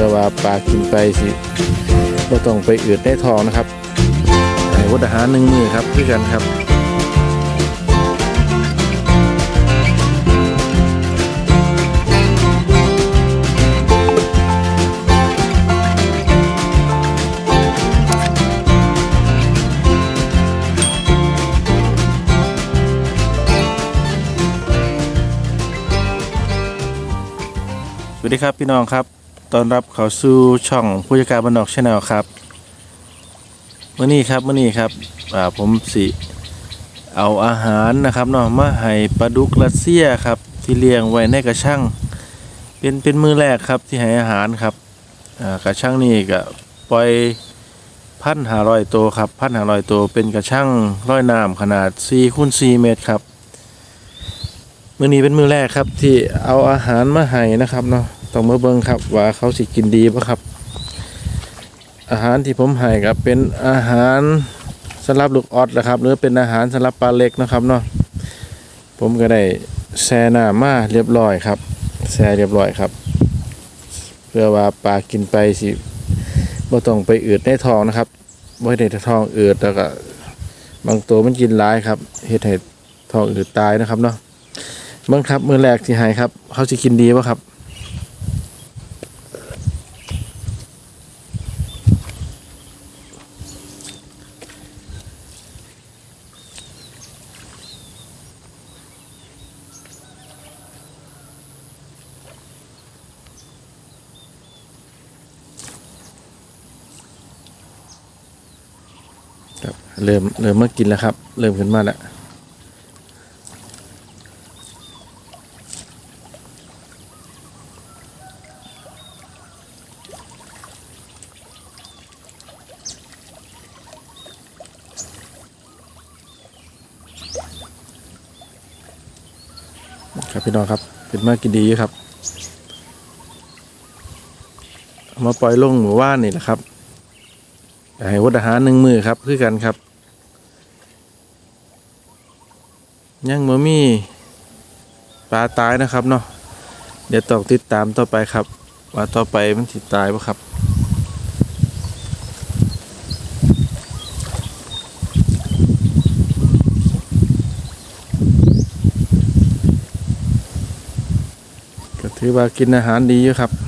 พื่อว่าปลากินไปสิบ่ต้องไปอืดได้ทองนะครับให้วัดอาหารหนึ่งมือครับคือกันครับสวัสดีครับพี่น้องครับ ตอนรับเขาสู่ช่องผู้จัดการบันดอกชาแนลครับเมื่อนี้ครับเมื่อนี้ครับอ่าผมสิเอาอาหารนะครับเนาะมาให้ปลาดุกรัสเซียครับ ที่เลี้ยงไว้ในกระชังเป็นเป็นมือแรกครับที่ให้อาหารครับอ่ากระชังนี่ก็ปล่อยพันหาร้อยตัวครับพันหาร้อยตัวเป็นกระชังร้อยน้ำขนาด4คูณ4เมตรครับมื้อนี้เป็นมือแรกครับที่เอาอาหารมาให้นะครับเนาะ ต้องมาเบิ่งครับ ว่าเขาสิกินดีบ่ครับ อาหารที่ผมให้ครับเป็นอาหารสำหรับลูกออดนะครับหรือเป็นอาหารสำหรับปลาเล็กนะครับเนาะผมก็ได้แช่น้ำมาเรียบร้อยครับแช่เรียบร้อยครับ เพื่อว่าปลากินไปสิบ่ต้องไปอืดในท้องนะครับบ่ให้ท้องอืดแล้วก็บางตัวมันกินหลายครับเฮ็ดให้ท้องอืดตายนะครับเนาะเบิ่งครับมือแรกที่ให้ครับ เขาจะกินดีป่ะครับ เริ่มเริ่มมากินแล้วครับ เริ่มขึ้นมาแล้วครับพี่น้องครับเป็นมากกินดีครับ มาปล่อยลงหมู่ว่านนี่แหละครับให้วัดอาหารหนึ่งมือครับคือกันครับ ยังมมีปลาตายนะครับเนาะเดี๋ยวต้องติดตามต่อไปครับ ว่าต่อไปมันติดตายปะครับก็ถือว่ากินอาหารดีอยู่ครับ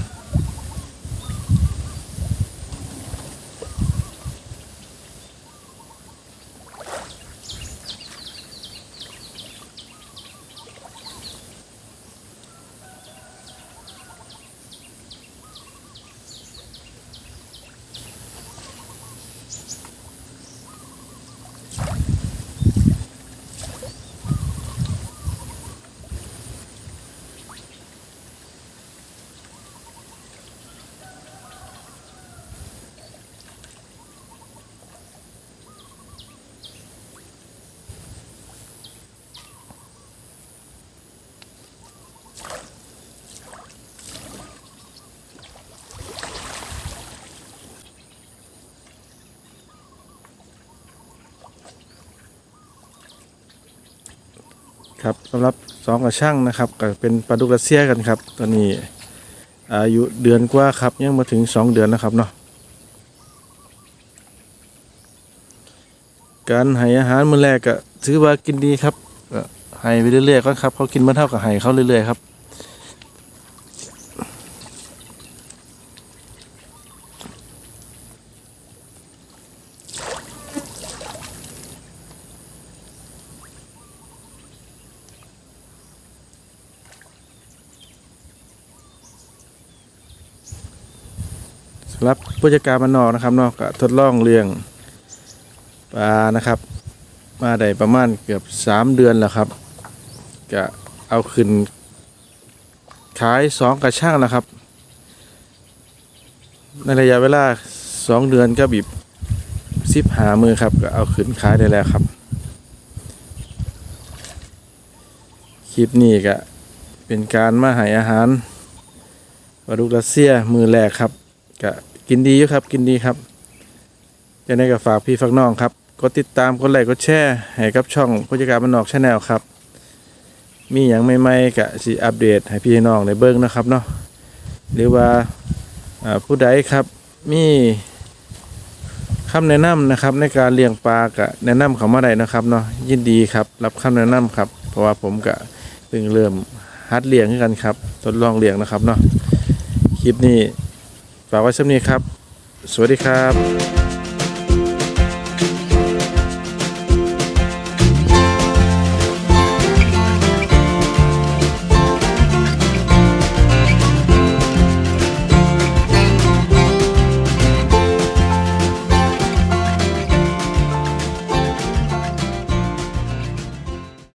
ครับสำหรับสองกระช่างนะครับก็เป็นปลาดุกรัสเซียกันครับ ตอนนี้อายุเดือนกว่าครับยังมาถึงสองเดือนนะครับเนาะการให้อาหารมื้อแรกก็ถือว่ากินดีครับให้ไปเรื่อยๆก่อนครับเขากินมาเท่ากับให้เขาเรื่อยๆครับ รับผู้จัดการมันนอกนะครับนอกก็ทดลองเลี้ยงปลานะครับ มาได้ประมาณเกือบสามเดือนแล้วครับก็เอาขึ้นขายสองกระช่างแล้วครับ ในระยะเวลาสองเดือนก็บีบสิบหามือครับก็เอาขึ้นขายได้แล้วครับ คลิปนี้ก็เป็นการมาให้อาหารปลาดุกรัสเซียมือแรกครับก็ กินดีอยู่ครับ กินดีครับยังไงก็ฝากพี่ฝากน้องครับกดติดตามกดไลค์กดแชร์ให้กับช่องผู้จัดการบ้านนอกชาแนลครับ มีอย่างใหม่ๆกะสิอัปเดตให้พี่น้องได้เบิ่งนะครับเนาะหรือว่าผู้ใดครับมีคำแนะนำนะครับในการเลี้ยงปลากะแนะนำเขามาได้นะครับเนาะยินดีครับ รับคำแนะนำครับ เพราะว่าผมกะเพิ่งเริ่มฮัดเลี้ยงกันครับทดลองเลี้ยงนะครับเนาะคลิปนี้ ฝากไว้สักนี้ครับ สวัสดีครับ